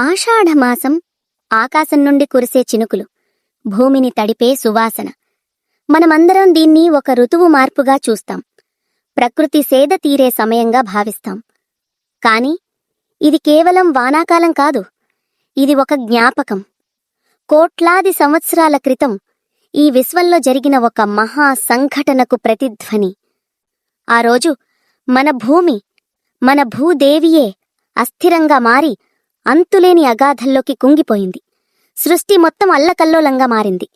ఆషాఢమాసం ఆకాశం నుండి కురిసే చినుకులు భూమిని తడిపే సువాసన. మనమందరం దీన్ని ఒక ఋతువు మార్పుగా చూస్తాం. ప్రకృతి సేద తీరే సమయంగా భావిస్తాం. కాని ఇది కేవలం వానాకాలం కాదు ఇది ఒక జ్ఞాపకం. కోట్లాది సంవత్సరాల క్రితం ఈ విశ్వంలో జరిగిన ఒక మహా సంఘటనకు ప్రతిధ్వని. ఆ రోజు మన భూమి మన భూదేవియే అస్థిరంగా మారి అంతులేని అగాధంలోకి కుంగిపోయింది. సృష్టి మొత్తం అల్లకల్లోలంగా మారింది.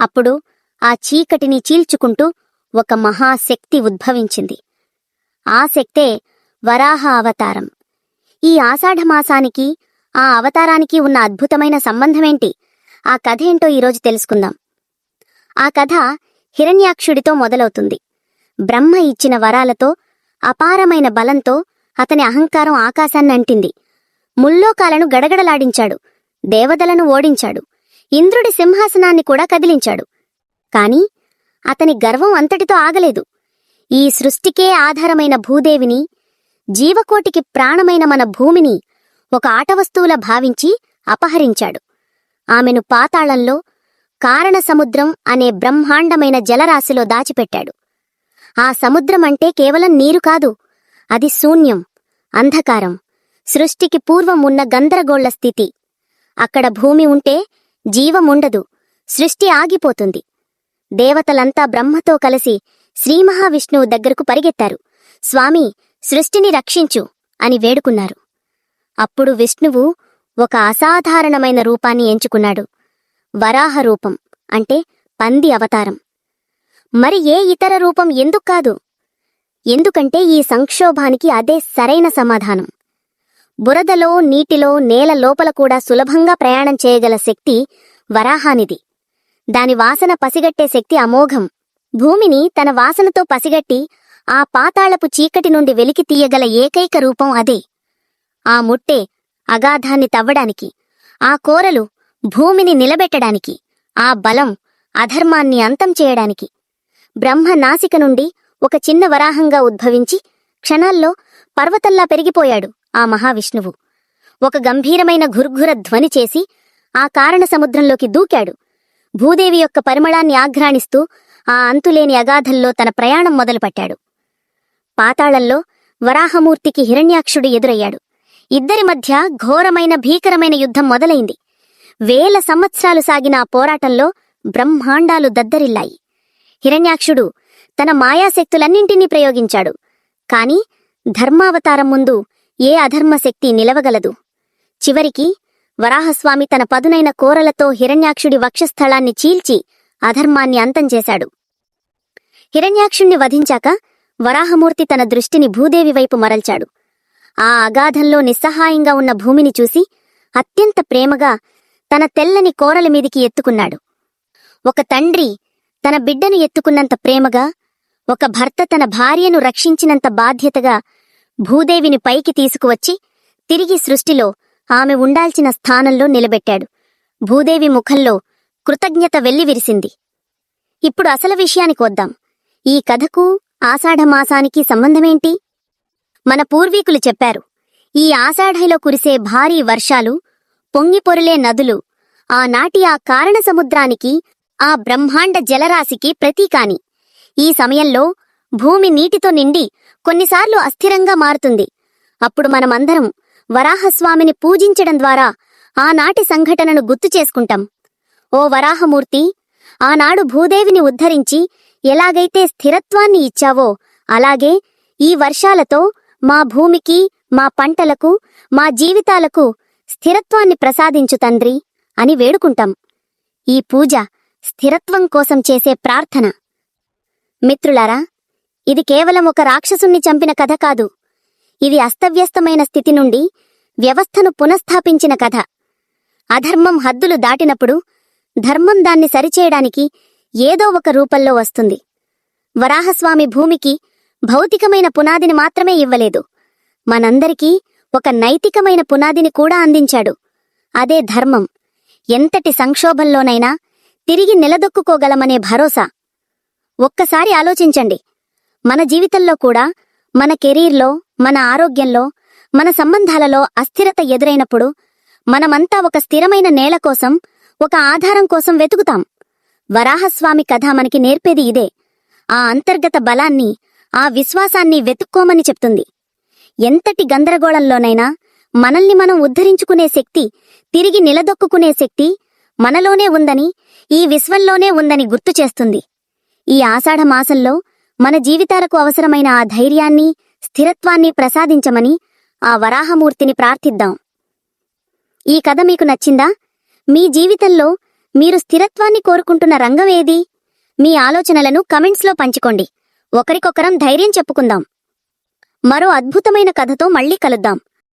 అప్పుడు ఆ చీకటిని చీల్చుకుంటూ ఒక మహాశక్తి ఉద్భవించింది. ఆ శక్తే వరాహ అవతారం. ఈ ఆషాఢమాసానికి ఆ అవతారానికి ఉన్న అద్భుతమైన సంబంధమేంటి? ఆ కథ ఏంటో ఈరోజు తెలుసుకుందాం. ఆ కథ హిరణ్యాక్షుడితో మొదలవుతుంది. బ్రహ్మ ఇచ్చిన వరాలతో అపారమైన బలంతో అతని అహంకారం ఆకాశాన్ని అంటింది ముల్లోకాలను గడగడలాడించాడు. దేవతలను ఓడించాడు. ఇంద్రుడి సింహాసనాన్ని కూడా కదిలించాడు. కాని అతని గర్వం అంతటితో ఆగలేదు. ఈ సృష్టికే ఆధారమైన భూదేవిని జీవకోటికి ప్రాణమైన మన భూమిని ఒక ఆటవస్తువుల భావించి అపహరించాడు. ఆమెను పాతాళంలో కారణ సముద్రం అనే బ్రహ్మాండమైన జలరాశిలో దాచిపెట్టాడు. ఆ సముద్రం అంటే కేవలం నీరు కాదు అది శూన్యం అంధకారం. సృష్టికి పూర్వం ఉన్న గందరగోళ స్థితి. అక్కడ భూమి ఉంటే జీవముండదు సృష్టి ఆగిపోతుంది. దేవతలంతా బ్రహ్మతో కలిసి శ్రీమహావిష్ణువు దగ్గరకు పరిగెత్తారు. స్వామి సృష్టిని రక్షించు అని వేడుకున్నారు. అప్పుడు విష్ణువు ఒక అసాధారణమైన రూపాన్ని ఎంచుకున్నాడు. వరాహ రూపం అంటే పంది అవతారం. మరి ఏ ఇతర రూపం ఎందుకు కాదు? ఎందుకంటే ఈ సంక్షోభానికి అదే సరైన సమాధానం. బురదలో నీటిలో నేల లోపల కూడా సులభంగా ప్రయాణం చేయగల శక్తి వరాహానిది. దాని వాసన పసిగట్టే శక్తి అమోఘం. భూమిని తన వాసనతో పసిగట్టి ఆ పాతాళపు చీకటి నుండి వెలికి తీయగల ఏకైక రూపం అదే. ఆ ముట్టే అగాధాన్ని తవ్వడానికి ఆ కోరలు భూమిని నిలబెట్టడానికి ఆ బలం అధర్మాన్ని అంతం చేయడానికి. బ్రహ్మ నాసిక నుండి ఒక చిన్న వరాహంగా ఉద్భవించి క్షణాల్లో పర్వతల్లా పెరిగిపోయాడు. ఆ మహావిష్ణువు. ఒక గంభీరమైన ఘుర్ఘుర ధ్వని చేసి ఆ కారణ సముద్రంలోకి దూకాడు. భూదేవి యొక్క పరిమళాన్ని ఆఘ్రాణిస్తూ ఆ అంతులేని అగాధంలో తన ప్రయాణం మొదలుపెట్టాడు. పాతాళంలో వరాహమూర్తికి హిరణ్యాక్షుడు ఎదురయ్యాడు. ఇద్దరి మధ్య ఘోరమైన భీకరమైన యుద్ధం మొదలైంది. వేల సంవత్సరాలు సాగిన ఆ పోరాటంలో బ్రహ్మాండాలు దద్దరిల్లాయి. హిరణ్యాక్షుడు తన మాయాశక్తులన్నింటినీ ప్రయోగించాడు. కాని ధర్మావతారం ముందు ఏ అధర్మశక్తి నిలవగలదు. చివరికి వరాహస్వామి తన పదునైన కోరలతో హిరణ్యాక్షుడి వక్షస్థలాన్ని చీల్చి అధర్మాన్ని అంతం చేశాడు. హిరణ్యాక్షుణ్ణి వధించాక వరాహమూర్తి తన దృష్టిని భూదేవి వైపు మరల్చాడు. ఆ అగాధంలో నిస్సహాయంగా ఉన్న భూమిని చూసి అత్యంత ప్రేమగా తన తెల్లని కోరల మీదికి ఎత్తుకున్నాడు. ఒక తండ్రి తన బిడ్డను ఎత్తుకున్నంత ప్రేమగా ఒక భర్త తన భార్యను రక్షించినంత బాధ్యతగా భూదేవిని పైకి తీసుకువచ్చి తిరిగి సృష్టిలో ఆమె ఉండాల్సిన స్థానంలో నిలబెట్టాడు. భూదేవి ముఖంలో కృతజ్ఞత వెల్లివిరిసింది ఇప్పుడు అసలు విషయానికి వద్దాం. ఈ కథకు ఆషాఢమాసానికి సంబంధమేంటి? మన పూర్వీకులు చెప్పారు. ఈ ఆషాఢలో కురిసే భారీ వర్షాలు పొంగిపొరులే నదులు ఆనాటి ఆ కారణ సముద్రానికి ఆ బ్రహ్మాండ జలరాశికి ప్రతీకాని. ఈ సమయంలో భూమి నీటితో నిండి కొన్నిసార్లు అస్థిరంగా మారుతుంది. అప్పుడు మనమందరం వరాహస్వామిని పూజించడం ద్వారా ఆనాటి సంఘటనను గుర్తు చేసుకుంటాం. ఓ వరాహమూర్తి ఆనాడు భూదేవిని ఉద్ధరించి ఎలాగైతే స్థిరత్వాన్ని ఇచ్చావో అలాగే ఈ వర్షాలతో మా భూమికి మా పంటలకు మా జీవితాలకు స్థిరత్వాన్ని ప్రసాదించు తండ్రి అని వేడుకుంటాం. ఈ పూజ స్థిరత్వం కోసం చేసే ప్రార్థన. మిత్రులారా ఇది కేవలం ఒక రాక్షసుణ్ణి చంపిన కథ కాదు. ఇది అస్తవ్యస్తమైన స్థితి నుండి వ్యవస్థను పునఃస్థాపించిన కథ. అధర్మం హద్దులు దాటినప్పుడు ధర్మం దాన్ని సరిచేయడానికి ఏదో ఒక రూపంలో వస్తుంది. వరాహస్వామి భూమికి భౌతికమైన పునాదిని మాత్రమే ఇవ్వలేదు. మనందరికీ ఒక నైతికమైన పునాదిని కూడా అందించాడు. అదే ధర్మం ఎంతటి సంక్షోభంలోనైనా తిరిగి నిలదొక్కుకోగలమనే భరోసా. ఒక్కసారి ఆలోచించండి. మన జీవితంలో కూడా మన కెరీర్లో మన ఆరోగ్యంలో మన సంబంధాలలో అస్థిరత ఎదురైనప్పుడు మనమంతా ఒక స్థిరమైన నేల కోసం ఒక ఆధారం కోసం వెతుకుతాం. వరాహస్వామి కథ మనకి నేర్పేది ఇదే. ఆ అంతర్గత బలాన్ని ఆ విశ్వాసాన్ని వెతుక్కోమని చెప్తుంది. ఎంతటి గందరగోళంలోనైనా మనల్ని మనం ఉద్ధరించుకునే శక్తి తిరిగి నిలదొక్కుకునే శక్తి మనలోనే ఉందని ఈ విశ్వంలోనే ఉందని గుర్తు చేస్తుంది. ఈ ఆషాఢమాసంలో మన జీవితాలకు అవసరమైన ఆ ధైర్యాన్ని స్థిరత్వాన్ని ప్రసాదించమని ఆ వరాహమూర్తిని ప్రార్థిద్దాం. ఈ కథ మీకు నచ్చిందా? మీ జీవితంలో మీరు స్థిరత్వాన్ని కోరుకుంటున్న రంగం ఏది? మీ ఆలోచనలను కమెంట్స్లో పంచుకోండి. ఒకరికొకరం ధైర్యం చెప్పుకుందాం. మరో అద్భుతమైన కథతో మళ్ళీ కలుద్దాం.